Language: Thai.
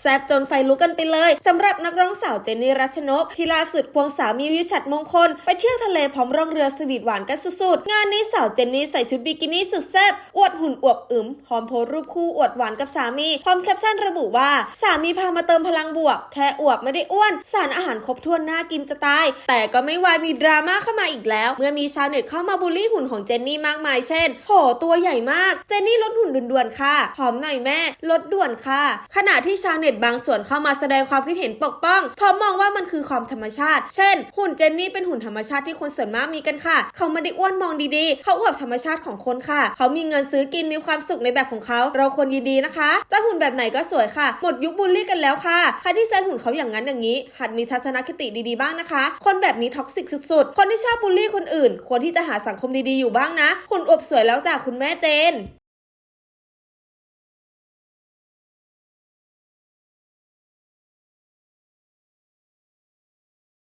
แซบจนไฟลุกกันไปเลยสำหรับนักร้องสาวเจนนี่รัชนก ที่ล่าสุดควงสามีวิชัดมงคล ไปเที่ยวทะเลพร้อมร่องเรือสวีทหวานกันสุดๆ งานนี้สาวเจนนี่ใส่ชุดบิกินี่สุดแซบอวดหุ่นอวบอึมพร้อมโพสรูปคู่อวดหวานกับสามี พร้อมแคปชั่นระบุว่า สามีพามาเติมพลังบวก แค่อวบไม่ได้อ้วน สารอาหารครบถ้วนน่ากินจะตาย แต่ก็ไม่วายมีดราม่าเข้ามาอีกแล้ว เมื่อมีชาวเน็ตเข้ามาบูลลี่หุ่นของเจนนี่มากมายเช่นโหตัวใหญ่มาก เจนนี่ลดหุ่นด่วนๆค่ะผอมหน่อยแม่ ลดด่วนค่ะ ขณะที่ชาวเน็ตตบางส่วนเข้ามาแสดงความคิดเห็นปกป้องเพราะมองว่ามันคือความธรรมชาติ เช่น หุ่นเจนนี่เป็นหุ่นธรรมชาติที่คนส่วนมากมีกันค่ะ เขาไม่ได้อ้วนมองดีๆ เขาอวบธรรมชาติของคนค่ะ เขามีเงินซื้อกินมีความสุขในแบบของเขา เราควรยินดีนะคะจะหุ่นแบบไหนก็สวยค่ะ หมดยุคบูลลี่กันแล้วค่ะใครที่ใส่หุ่นเขาอย่างนั้นอย่างนี้ หัดมีทัศนคติดีๆบ้างนะคะ คนแบบนี้ท็อกซิกสุดๆ คนที่ชอบบูลลี่คนอื่น ควรที่จะหาสังคมดีๆอยู่บ้างนะหุ่นอวบสวยแล้วจากคุณแม่เจน